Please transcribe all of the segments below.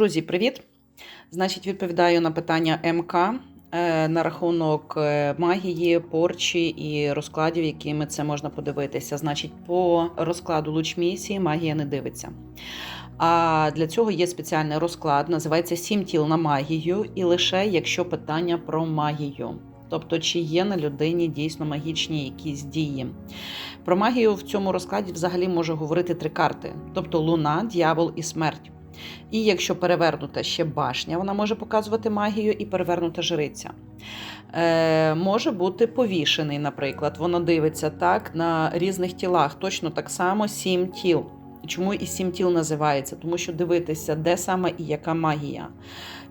Друзі, привіт! Значить, відповідаю на питання МК е, на рахунок е, магії, порчі і розкладів, якими це можна подивитися. Значить, по розкладу луч місії магія не дивиться. А для цього є спеціальний розклад, називається Сім тіл на магію, і лише якщо питання про магію. Тобто, чи є на людині дійсно магічні якісь дії. Про магію в цьому розкладі взагалі може говорити три карти: тобто луна, дьявол і смерть. І якщо перевернута ще башня, вона може показувати магію і перевернута жриця. Е, Може бути повішений, наприклад. Воно дивиться так на різних тілах, точно так само сім тіл. Чому і сім тіл називається? Тому що дивитися, де саме і яка магія.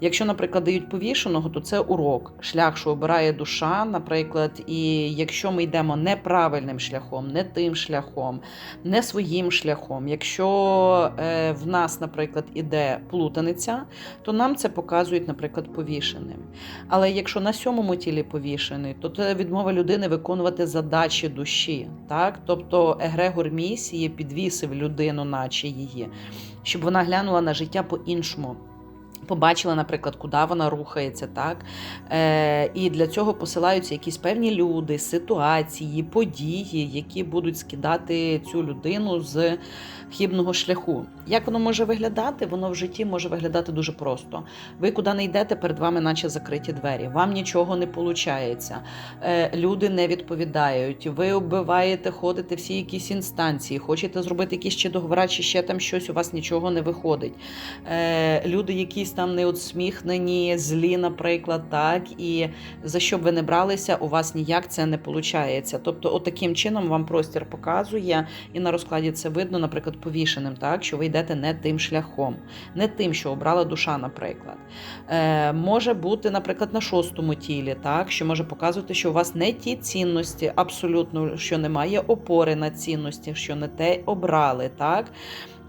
Якщо, наприклад, дають повішеного, то це урок, шлях, що обирає душа, наприклад, і якщо ми йдемо неправильним шляхом, не тим шляхом, не своїм шляхом, якщо е, в нас, наприклад, іде плутаниця, то нам це показують, наприклад, повішеним. Але якщо на сьомому тілі повішений, то це відмова людини виконувати задачі душі, так? Тобто егрегор місії підвісив людину, наче її, щоб вона глянула на життя по-іншому. Побачила, наприклад, куди вона рухається, так Е, і для цього посилаються якісь певні люди, ситуації, події, які будуть скидати цю людину з хібного шляху. Як воно може виглядати? Воно в житті може виглядати дуже просто. Ви куди не йдете, перед вами, наче закриті двері. Вам нічого не виходить. Е, люди не відповідають. Ви оббиваєте, ходите всі якісь інстанції, хочете зробити якісь ще договори, чи ще там щось, у вас нічого не виходить. Е, люди якісь там неосміхнені, злі, наприклад, так, і за що б ви не бралися, у вас ніяк це не виходить. Тобто, отаким чином вам простір показує, і на розкладі це видно, наприклад, повішеним, так, що ви йдете не тим шляхом, не тим, що обрала душа, наприклад. Е, Може бути, наприклад, на шостому тілі, так, що може показувати, що у вас не ті цінності, абсолютно, що немає опори на цінності, що не те обрали. так.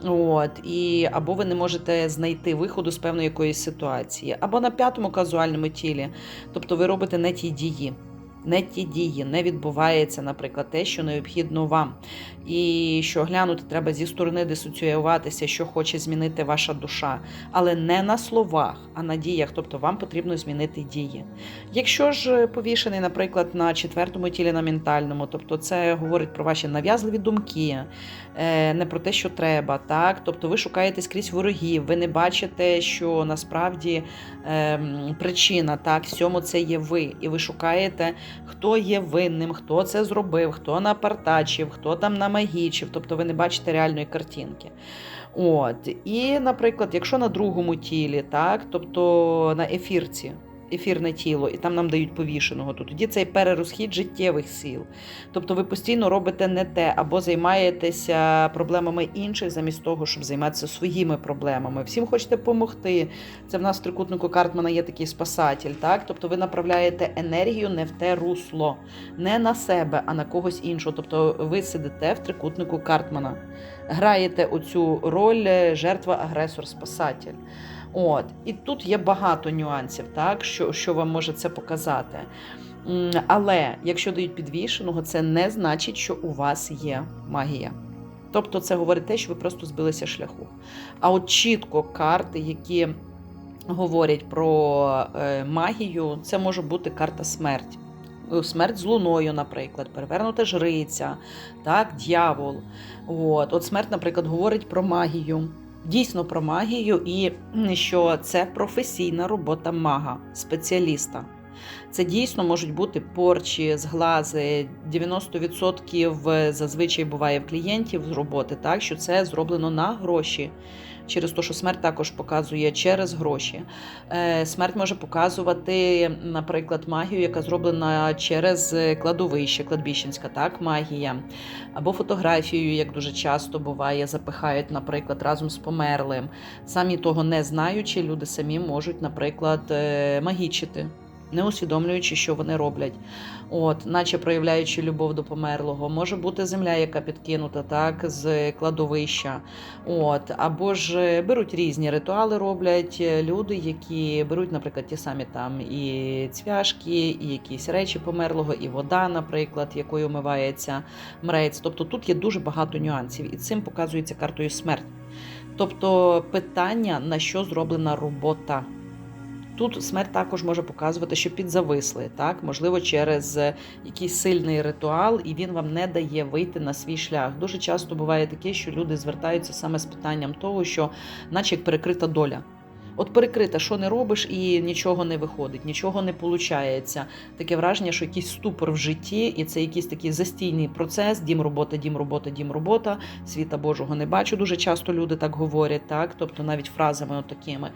От, і Або ви не можете знайти виходу з певної якоїсь ситуації, або на п'ятому казуальному тілі, тобто ви робите не ті дії. Не ті дії, не відбувається, наприклад, те, що необхідно вам. І що глянути треба зі сторони дисоціюватися, що хоче змінити ваша душа, але не на словах, а на діях. Тобто вам потрібно змінити дії. Якщо ж повішений, наприклад, на четвертому тілі на ментальному, тобто це говорить про ваші нав'язливі думки, е, не про те, що треба. так? Тобто ви шукаєте скрізь ворогів, ви не бачите, що насправді ем, причина так, всьому це є ви, і ви шукаєте хто є винним, хто це зробив, хто напартачив, хто там намагічив, тобто ви не бачите реальної картинки. От. І, наприклад, якщо на другому тілі, так, тобто на ефірці, ефірне тіло, і там нам дають повішеного, то тоді цей перерозхід життєвих сил. Тобто ви постійно робите не те, або займаєтеся проблемами інших, замість того, щоб займатися своїми проблемами. Всім хочете допомогти. Це в нас в трикутнику Картмана є такий спасатель. так? Тобто ви направляєте енергію не в те русло, не на себе, а на когось іншого. Тобто ви сидите в трикутнику Картмана, граєте оцю роль жертва, агресор, спасатель. От. І тут є багато нюансів, так, що що вам може це показати. Але якщо дають підвішеного, це не значить, що у вас є магія. Тобто це говорить те, що ви просто збилися шляху. А от чітко карти, які говорять про е, магію, це може бути карта смерть. Смерть з луною, наприклад, перевернута жриця, так, дьявол. От, От смерть, наприклад, говорить про магію дійсно про магію, і що це професійна робота мага, спеціаліста. Це дійсно можуть бути порчі, зглази. 90% зазвичай буває в клієнтів з роботи, так що це зроблено на гроші через те, що смерть також показує через гроші. Е, смерть може показувати, наприклад, магію, яка зроблена через кладовище, кладбіщенська так, магія, або фотографію, як дуже часто буває, запихають, наприклад, разом з померлим. Самі того не знаючи, люди самі можуть, наприклад, е, магічити не усвідомлюючи, що вони роблять, от, наче проявляючи любов до померлого. Може бути земля, яка підкинута, так, з кладовища. От, Або ж беруть різні ритуали, роблять люди, які беруть, наприклад, ті самі там і цвяшки, і якісь речі померлого, і вода, наприклад, якою вмивається мрець. Тобто тут є дуже багато нюансів, і цим показується картою смерть. Тобто питання, на що зроблена робота. Тут смерть також може показувати, що підзависли, так можливо, через е, якийсь сильний ритуал, і він вам не дає вийти на свій шлях. Дуже часто буває таке, що люди звертаються саме з питанням того, що, наче як перекрита доля. От перекрита, що не робиш, і нічого не виходить, нічого не виходить. Таке враження, що якийсь ступор в житті, і це якийсь такий застійний процес: дім, робота, дім, робота, дім, робота. Світа Божого не бачу. Дуже часто люди так говорять, так, тобто навіть фразами от такими.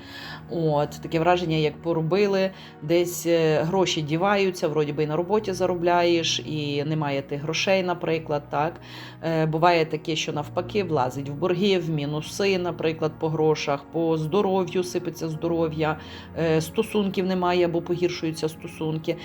От таке враження, як поробили, десь е, гроші діваються, вроді би і на роботі заробляєш, і немає тих грошей, наприклад. так. Е, Буває таке, що навпаки влазить в борги, в мінуси, наприклад, по грошах, по здоров'ю сипеться здоров'я, е, стосунків немає або погіршуються стосунки.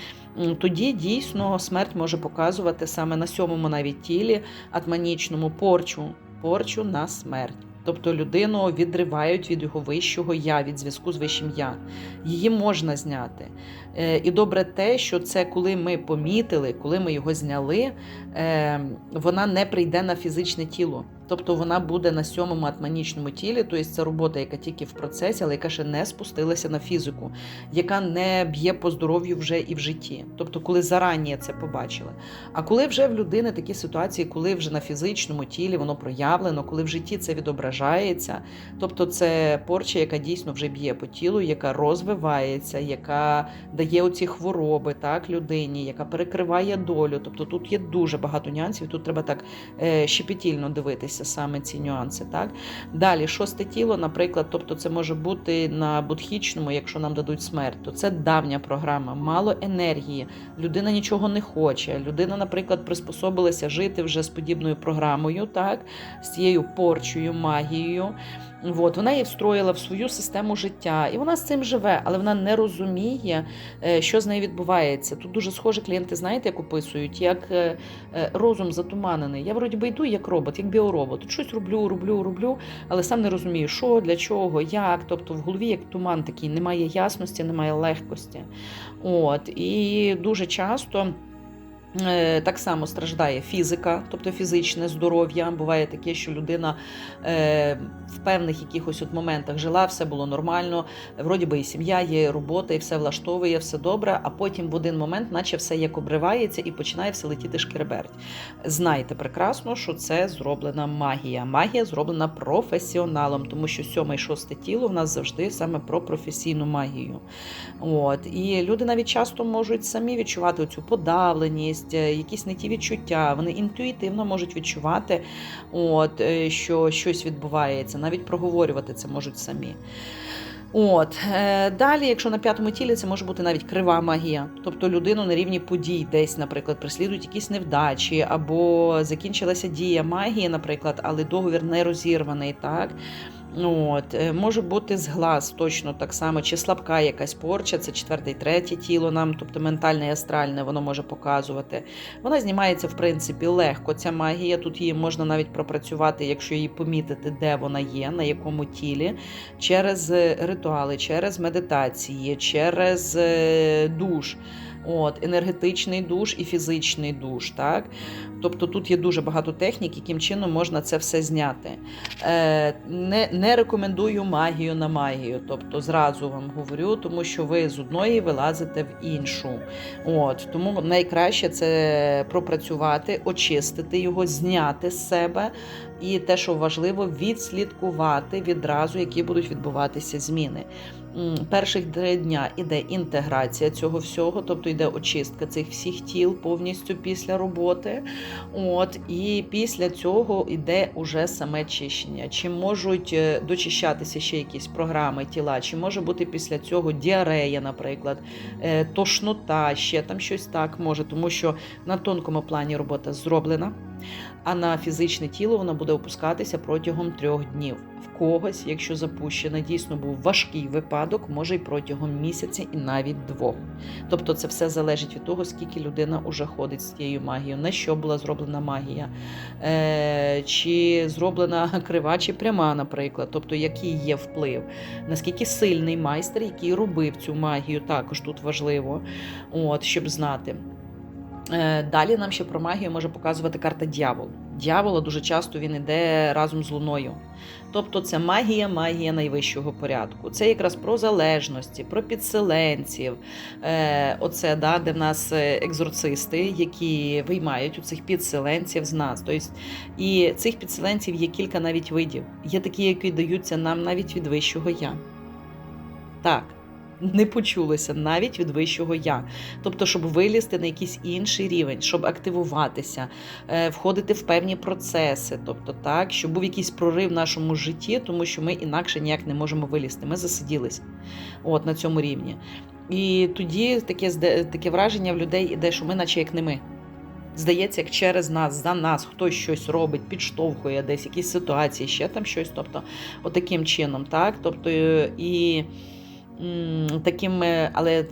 Тоді дійсно смерть може показувати саме на сьомому навіть тілі атманічному порчу, порчу на смерть. Тобто людину відривають від його вищого я, від зв'язку з вищим я. Її можна зняти. Е, І добре те, що це коли ми помітили, коли ми його зняли, е, вона не прийде на фізичне тіло. Тобто вона буде на сьомому атманічному тілі, тобто це робота, яка тільки в процесі, але яка ще не спустилася на фізику, яка не б'є по здоров'ю вже і в житті. Тобто, коли зарані це побачили. А коли вже в людини такі ситуації, коли вже на фізичному тілі воно проявлено, коли в житті це відображається, тобто це порча, яка дійсно вже б'є по тілу, яка розвивається, яка дає оці хвороби так, людині, яка перекриває долю. Тобто тут є дуже багато нюансів, тут треба так е, щепетільно дивитися саме ці нюанси. Так? Далі, шосте тіло, наприклад, тобто це може бути на будхічному, якщо нам дадуть смерть, то це давня програма, мало енергії, людина нічого не хоче. Людина, наприклад, приспособилася жити вже з подібною програмою, так, з цією порчою, магією. От, вона її встроїла в свою систему життя, і вона з цим живе, але вона не розуміє, е, що з нею відбувається. Тут дуже схоже клієнти, знаєте, як описують, як е, е, розум затуманений. Я вроді би йду як робот, як біоробот. Щось роблю, роблю, роблю, але сам не розумію, що, для чого, як. Тобто в голові як туман такий, немає ясності, немає легкості. От, І дуже часто. Е, Так само страждає фізика, тобто фізичне здоров'я. Буває таке, що людина е, в певних якихось от моментах жила, все було нормально, вроді би і сім'я є, робота, і все влаштовує, все добре. А потім в один момент, наче все як обривається, і починає все летіти шкереберть. Знайте прекрасно, що це зроблена магія. Магія зроблена професіоналом, тому що сьоме і шосте тіло в нас завжди саме про професійну магію. От і люди навіть часто можуть самі відчувати цю подавленість, е, якісь не ті відчуття. Вони інтуїтивно можуть відчувати, от е, що щось відбувається, навіть проговорювати це можуть самі. От е, далі, якщо на п'ятому тілі, це може бути навіть крива магія, тобто людину на рівні подій, десь, наприклад, прислідують якісь невдачі, або закінчилася дія магії, наприклад, але договір не розірваний, так. От, е, може бути зглаз точно так само, чи слабка якась порча, це четверте і третє тіло нам, тобто ментальне і астральне, воно може показувати. Вона знімається, в принципі, легко. Ця магія. Тут її можна навіть пропрацювати, якщо її помітити, де вона є, на якому тілі, через е, ритуали, через медитації, через е, душ. От, енергетичний душ і фізичний душ. Так? Тобто тут є дуже багато технік, яким чином можна це все зняти. Е, Не не рекомендую магію на магію, тобто зразу вам говорю, тому що ви з одної вилазите в іншу. От, Тому найкраще це пропрацювати, очистити його, зняти з себе. І те, що важливо, відслідкувати відразу, які будуть відбуватися зміни. Перших три дня іде інтеграція цього всього, тобто йде очистка цих всіх тіл повністю після роботи. От, І після цього йде уже саме чищення. Чи можуть е, дочищатися ще якісь програми тіла, чи може бути після цього діарея, наприклад, е, тошнота, ще там щось так може, тому що на тонкому плані робота зроблена, а на фізичне тіло вона буде опускатися протягом трьох днів. В когось, якщо запущено, дійсно був важкий випадок, може й протягом місяця і навіть двох. Тобто це все залежить від того, скільки людина вже ходить з цією магією, на що була зроблена магія, е, чи зроблена крива, чи пряма, наприклад, тобто який є вплив, наскільки сильний майстер, який робив цю магію, також тут важливо, от, щоб знати. Е, Далі нам ще про магію може показувати карта дьявол. Дьявола дуже часто він іде разом з луною. Тобто це магія, магія найвищого порядку. Це якраз про залежності, про підселенців. Е, Оце да, де в нас е, екзорцисти, які виймають у цих підселенців з нас. Тобто, і цих підселенців є кілька навіть видів. Є такі, які даються нам навіть від вищого я. Так не почулося навіть від вищого я. Тобто, щоб вилізти на якийсь інший рівень, щоб активуватися, е, входити в певні процеси, тобто так, щоб був якийсь прорив в нашому житті, тому що ми інакше ніяк не можемо вилізти. Ми засиділись от на цьому рівні. І тоді таке таке враження в людей іде, що ми, наче як не ми. Здається, як через нас, за нас хтось щось робить, підштовхує десь якісь ситуації, ще там щось. Тобто, отаким чином, так? Тобто, і м, таким, е, але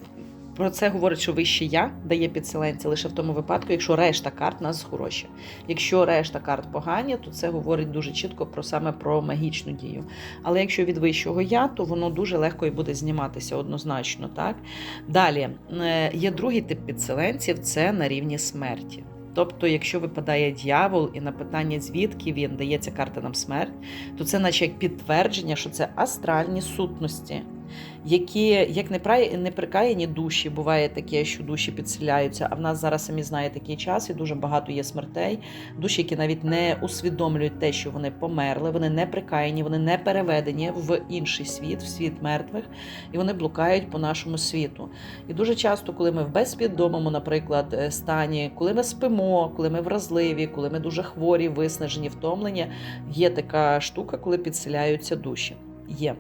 про це говорить, що вище я дає підселенці лише в тому випадку, якщо решта карт нас хороші. Якщо решта карт погані, то це говорить дуже чітко про саме про магічну дію. Але якщо від вищого я, то воно дуже легко і буде зніматися однозначно. Так далі е, є другий тип підселенців це на рівні смерті. Тобто, якщо випадає дьявол і на питання, звідки він дається карта нам смерть, то це наче як підтвердження, що це астральні сутності, які як неприкаяні душі, буває таке, що душі підселяються. А в нас зараз самі знаєте такий час, і дуже багато є смертей. Душі, які навіть не усвідомлюють те, що вони померли, вони не прикаяні, вони не переведені в інший світ, в світ мертвих, і вони блукають по нашому світу. І дуже часто, коли ми в безпідомому, наприклад, е, стані, коли ми спимо, коли ми вразливі, коли ми дуже хворі, виснажені, втомлені, є така штука, коли підселяються душі. Є.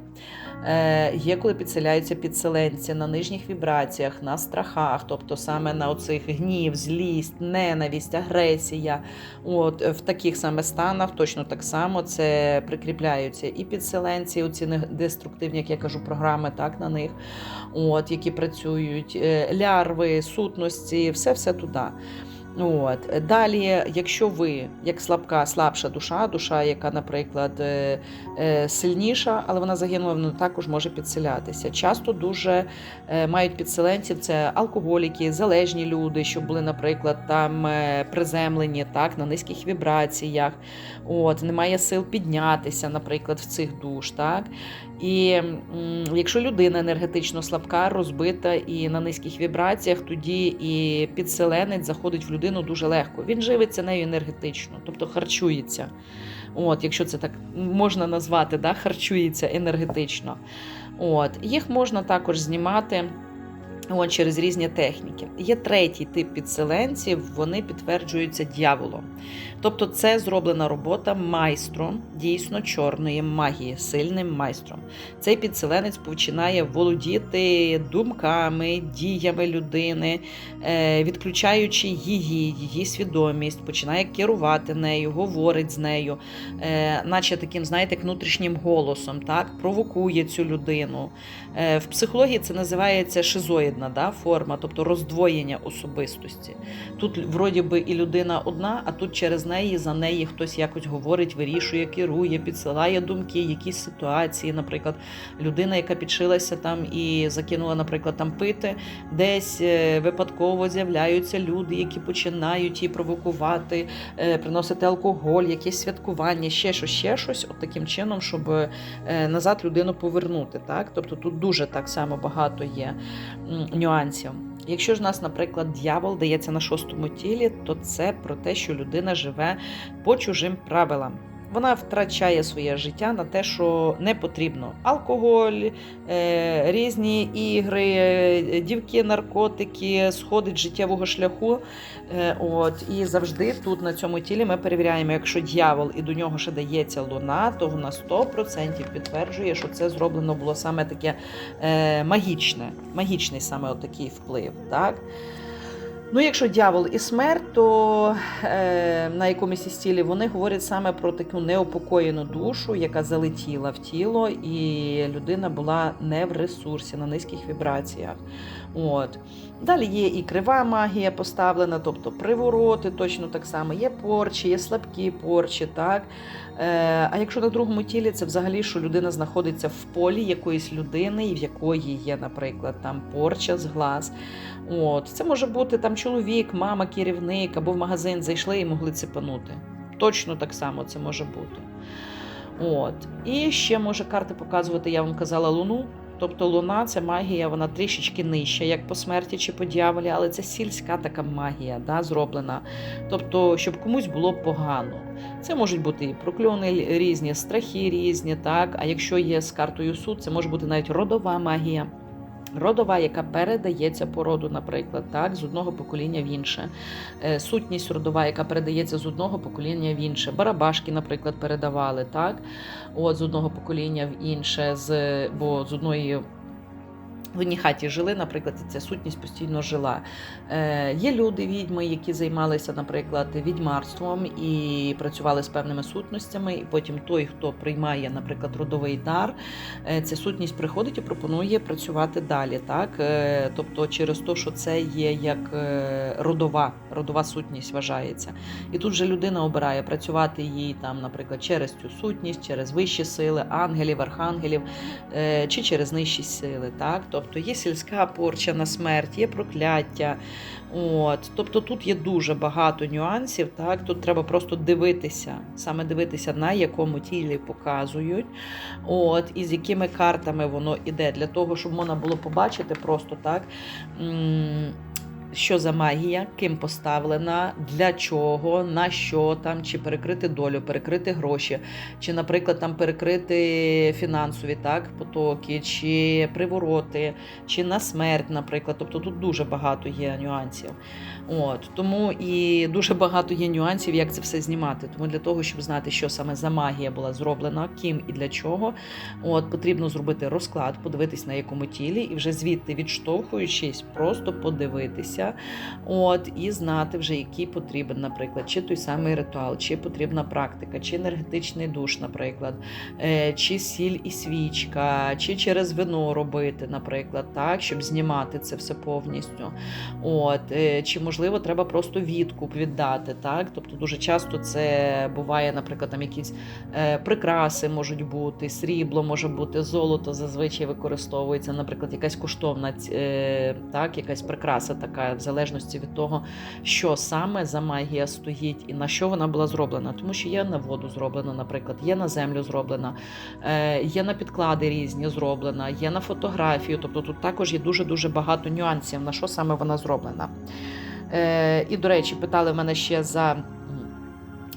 Е, є, коли підселяються підселенці на нижніх вібраціях, на страхах, тобто саме на оцих гнів, злість, ненависть, агресія. От в таких саме станах точно так само це прикріпляються і підселенці, оці деструктивні, як я кажу, програми так на них, от які працюють, е, лярви, сутності, все все туди. От далі, якщо ви як слабка, слабша душа, душа, яка, наприклад, е, е, сильніша, але вона загинула, вона також може підселятися. Часто дуже е, мають підселенців це алкоголіки, залежні люди, що були, наприклад, там приземлені так на низьких вібраціях. От немає сил піднятися, наприклад, в цих душ, так. І якщо людина енергетично слабка, розбита і на низьких вібраціях, тоді і підселенець заходить в людину дуже легко. Він живиться нею енергетично, тобто харчується. От, якщо це так можна назвати, да, харчується енергетично. От, їх можна також знімати. От, через різні техніки. Є третій тип підселенців, вони підтверджуються дьяволом. Тобто це зроблена робота майстром дійсно чорної магії, сильним майстром. Цей підселенець починає володіти думками, діями людини, е, відключаючи її, її свідомість, починає керувати нею, говорить з нею, е, наче таким, знаєте, внутрішнім голосом, так, провокує цю людину. Е, В психології це називається шизоїдна да, форма, тобто роздвоєння особистості. Тут вроді би і людина одна, а тут через неї за неї хтось якось говорить, вирішує, керує, підсилає думки, якісь ситуації. Наприклад, людина, яка підшилася там і закинула, наприклад, там пити, десь е, випадково з'являються люди, які починають її провокувати, е, приносити алкоголь, якесь святкування, ще щось, ще щось, от таким чином, щоб е, назад людину повернути. Так? Тобто тут дуже так само багато є нюансів. Якщо ж нас, наприклад, дьявол дається на шостому тілі, то це про те, що людина живе по чужим правилам. Вона втрачає своє життя на те, що не потрібно. Алкоголь, е, різні ігри, е, дівки, наркотики, сходить життєвого шляху. Е, от, і завжди тут на цьому тілі ми перевіряємо, якщо дьявол і до нього ще дається луна, то вона 100% підтверджує, що це зроблено було саме таке магічне, магічний саме отакий вплив. Так? Ну, якщо дьявол і смерть, то е, на якомусь із тілі вони говорять саме про таку неупокоєну душу, яка залетіла в тіло, і людина була не в ресурсі, на низьких вібраціях. От. Далі є і крива магія поставлена, тобто привороти точно так само, є порчі, є слабкі порчі. так. Е, А якщо на другому тілі, це взагалі, що людина знаходиться в полі якоїсь людини, і в якої є, наприклад, там порча з глаз. От. Це може бути там чоловік, мама, керівник або в магазин зайшли і могли цепанути. Точно так само це може бути. От. І ще може карти показувати, я вам казала, луну. Тобто луна це магія, вона трішечки нижча, як по смерті чи по дьяволі, але це сільська така магія, да, зроблена. Тобто, щоб комусь було погано. Це можуть бути і прокльони різні, страхи різні, так. А якщо є з картою суд, це може бути навіть родова магія. Родова, яка передається по роду, наприклад, так, з одного покоління в інше. Е, Сутність родова, яка передається з одного покоління в інше. Барабашки, наприклад, передавали так, от, з одного покоління в інше, з, бо з одної. В одній хаті жили, наприклад, і ця сутність постійно жила. Е, Є люди, відьми, які займалися, наприклад, відьмарством і працювали з певними сутностями. І потім той, хто приймає, наприклад, родовий дар, е, ця сутність приходить і пропонує працювати далі. Так? Е, Тобто, через те, що це є як е, родова, родова сутність вважається. І тут же людина обирає працювати їй там, наприклад, через цю сутність, через вищі сили, ангелів, архангелів е, чи через нижчі сили. Так? Тобто є сільська порча на смерть, є прокляття. От. Тобто тут є дуже багато нюансів. Так? Тут треба просто дивитися, саме дивитися, на якому тілі показують, от, і з якими картами воно іде, для того, щоб можна було побачити просто так. Що за магія, ким поставлена, для чого, на що там, чи перекрити долю, перекрити гроші, чи, наприклад, там перекрити фінансові так, потоки, чи привороти, чи на смерть, наприклад. Тобто тут дуже багато є нюансів. От тому і дуже багато є нюансів, як це все знімати. Тому для того, щоб знати, що саме за магія була зроблена, ким і для чого, от потрібно зробити розклад, подивитись на якому тілі, і вже звідти відштовхуючись, просто подивитися, от і знати вже, який потрібен, наприклад, чи той самий ритуал, чи потрібна практика, чи енергетичний душ, наприклад, е, чи сіль і свічка, чи через вино робити, наприклад, так, щоб знімати це все повністю. От, е, чи можливо треба просто відкуп віддати, так? Тобто дуже часто це буває, наприклад, там якісь е, прикраси можуть бути, срібло може бути, золото зазвичай використовується, наприклад, якась коштовна так, якась прикраса така, в залежності від того, що саме за магія стоїть і на що вона була зроблена. Тому що є на воду зроблена, наприклад, є на землю зроблена, е, є на підклади різні зроблена, є на фотографію. Тобто тут також є дуже дуже багато нюансів, на що саме вона зроблена. Е, і, до речі, питали мене ще за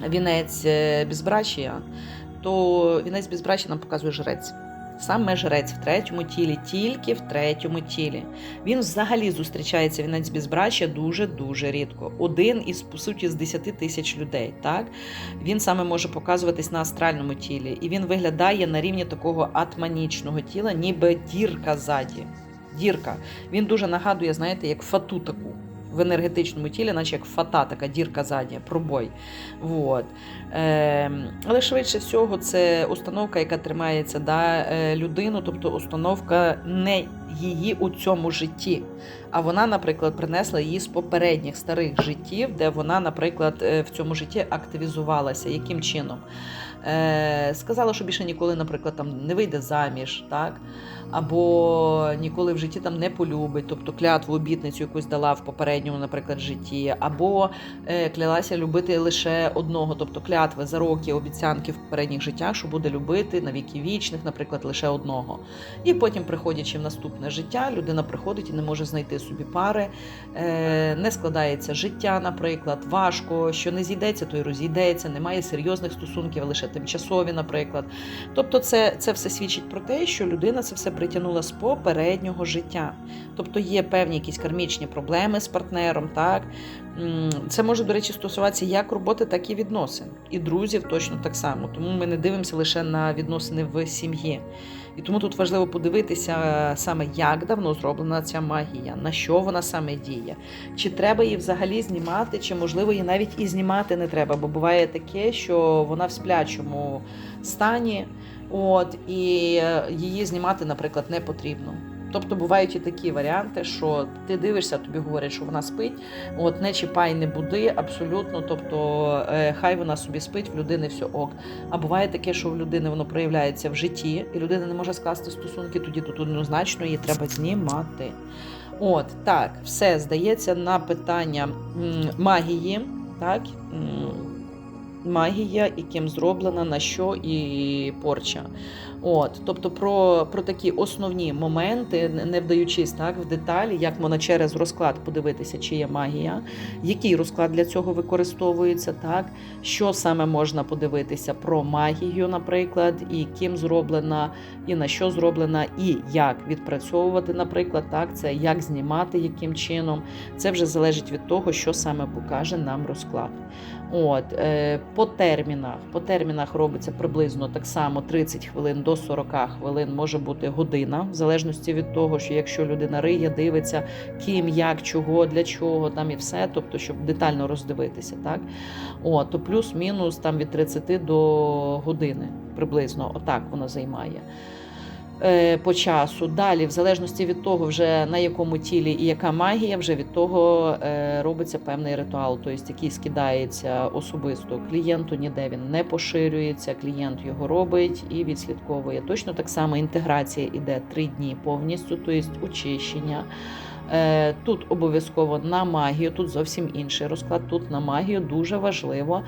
вінець е, безбрачія, то вінець безбрачія нам показує жрець. Саме жрець в третьому тілі, тільки в третьому тілі. Він взагалі зустрічається вінець безбрачя дуже-дуже рідко. Один із, по суті, з 10 тисяч людей. Так? Він саме може показуватись на астральному тілі. І він виглядає на рівні такого атманічного тіла, ніби дірка ззаді. Дірка. Він дуже нагадує, знаєте, як фату таку. В енергетичному тілі, наче як фата, така дірка задня, пробой. Вот. Е, але швидше всього, це установка, яка тримається да, е, людину, тобто установка не її у цьому житті. А вона, наприклад, принесла її з попередніх старих життів, де вона, наприклад, е, в цьому житті активізувалася. Яким чином? Е, сказала, що більше ніколи, наприклад, там не вийде заміж, так? або ніколи в житті там не полюбить, тобто клятву, обітницю якусь дала в попередньому, наприклад, житті, або е, клялася любити лише одного, тобто клятви за роки, обіцянки в попередніх життях, що буде любити на віки вічних, наприклад, лише одного. І потім, приходячи в наступне життя, людина приходить і не може знайти собі пари, е, не складається життя, наприклад, важко, що не зійдеться, то й розійдеться, немає серйозних стосунків, лише тимчасові, наприклад. Тобто, це, це все свідчить про те, що людина це все притягнула з попереднього життя. Тобто є певні якісь кармічні проблеми з партнером, так. Це може, до речі, стосуватися як роботи, так і відносин. І друзів точно так само. Тому ми не дивимося лише на відносини в сім'ї. І тому тут важливо подивитися е, саме, як давно зроблена ця магія, на що вона саме діє. Чи треба її взагалі знімати, чи можливо її навіть і знімати не треба, бо буває таке, що вона в сплячому стані, от і е, її знімати, наприклад, не потрібно. Тобто бувають і такі варіанти, що ти дивишся, тобі говорять, що вона спить, от не чіпай, не буди, абсолютно. Тобто, е, хай вона собі спить, в людини все ок. А буває таке, що в людини воно проявляється в житті, і людина не може скласти стосунки, тоді тут однозначно її треба знімати. От так, все здається на питання магії, так. Магія, і ким зроблена, на що і порча. От, тобто про, про такі основні моменти, не вдаючись так в деталі, як можна через розклад подивитися, чи є магія, який розклад для цього використовується, так що саме можна подивитися про магію, наприклад, і ким зроблена, і на що зроблена, і як відпрацьовувати, наприклад, так, це як знімати, яким чином. Це вже залежить від того, що саме покаже нам розклад. От, е, по термінах. По термінах робиться приблизно так само 30 хвилин до 40 хвилин, може бути година, в залежності від того, що якщо людина риє, дивиться, ким, як, чого, для чого, там і все, тобто, щоб детально роздивитися, так? От, то плюс-мінус там від 30 до години приблизно, отак воно займає. Е, По часу. Далі, в залежності від того, вже на якому тілі і яка магія, вже від того е, робиться певний ритуал, тобто який скидається особисто клієнту, ніде він не поширюється, клієнт його робить і відслідковує. Точно так само інтеграція іде три дні повністю, тобто очищення. Е, Тут обов'язково на магію, тут зовсім інший розклад. Тут на магію дуже важливо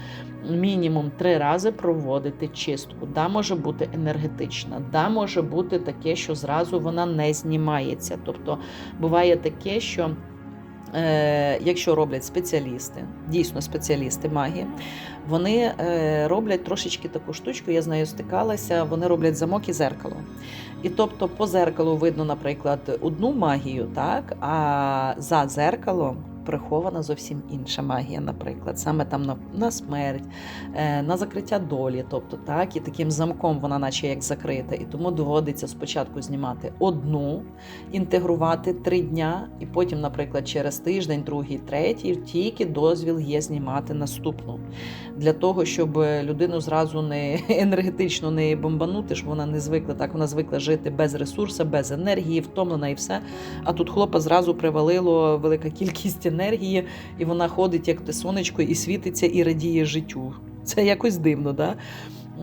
мінімум три рази проводити чистку. Да, може бути енергетична, да, може бути таке, що зразу вона не знімається. Тобто буває таке, що. Е, якщо роблять спеціалісти, дійсно спеціалісти магії, вони е, роблять трошечки таку штучку, я з нею стикалася, вони роблять замок і зеркало. І тобто по зеркалу видно, наприклад, одну магію, так, а за зеркалом прихована зовсім інша магія, наприклад, саме там на, на смерть, е, на закриття долі, тобто так, і таким замком вона, наче як закрита. І тому доводиться спочатку знімати одну, інтегрувати три дня, і потім, наприклад, через тиждень, другий, третій, тільки дозвіл є знімати наступну. Для того, щоб людину зразу не енергетично не бомбанути, щоб вона не звикла так, вона звикла жити без ресурсу, без енергії, втомлена і все. А тут хлопа зразу привалило велика кількість і вона ходить як те сонечко, і світиться, і радіє життю. Це якось дивно, да?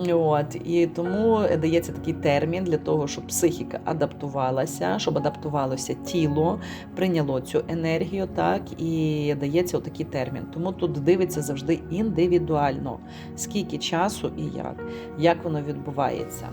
От і тому дається такий термін для того, щоб психіка адаптувалася, щоб адаптувалося тіло, прийняло цю енергію, так і дається отакий термін. Тому тут дивиться завжди індивідуально, скільки часу і як, як воно відбувається.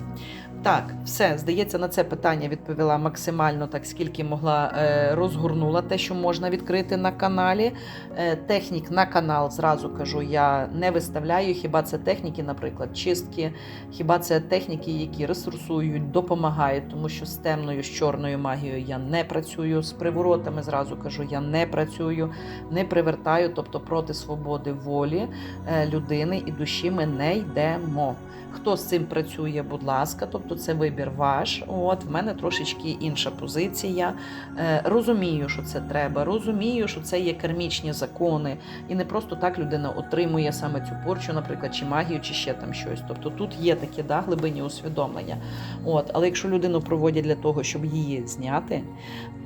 Так, все, здається, на це питання відповіла максимально так, скільки могла е, розгорнула те, що можна відкрити на каналі. Е, технік на канал, зразу кажу, я не виставляю. Хіба це техніки, наприклад, чистки, хіба це техніки, які ресурсують, допомагають, тому що з темною, з чорною магією я не працюю, з приворотами зразу кажу, я не працюю, не привертаю, тобто проти свободи волі е, людини і душі ми не йдемо. Хто з цим працює, будь ласка, тобто це вибір ваш. От в мене трошечки інша позиція. Е, розумію, що це треба, розумію, що це є кармічні закони, і не просто так людина отримує саме цю порчу, наприклад, чи магію, чи ще там щось. Тобто тут є такі да, глибинні усвідомлення. От, але якщо людину проводять для того, щоб її зняти,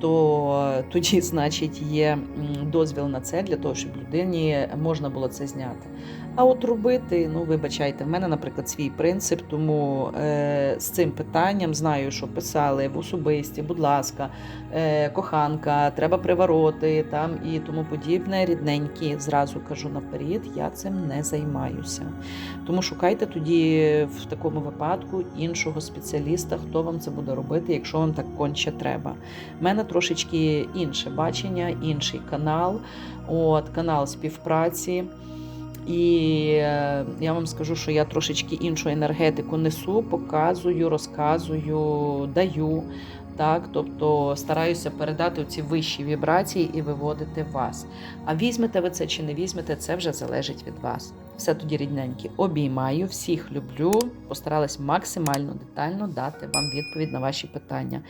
то тоді, значить, є дозвіл на це для того, щоб людині можна було це зняти. А от робити, ну вибачайте, в мене, наприклад, свій принцип, тому е, з цим питанням знаю, що писали в особисті, будь ласка, е, коханка, треба привороти там і тому подібне. Рідненькі, зразу кажу наперед, я цим не займаюся. Тому шукайте тоді в такому випадку іншого спеціаліста, хто вам це буде робити, якщо вам так конче треба. У мене трошечки інше бачення, інший канал, от канал співпраці. І е, я вам скажу, що я трошечки іншу енергетику несу, показую, розказую, даю. Так, тобто стараюся передати ці вищі вібрації і виводити вас. А візьмете ви це чи не візьмете, це вже залежить від вас. Все тоді рідненькі. Обіймаю, всіх люблю. Постаралась максимально детально дати вам відповідь на ваші питання.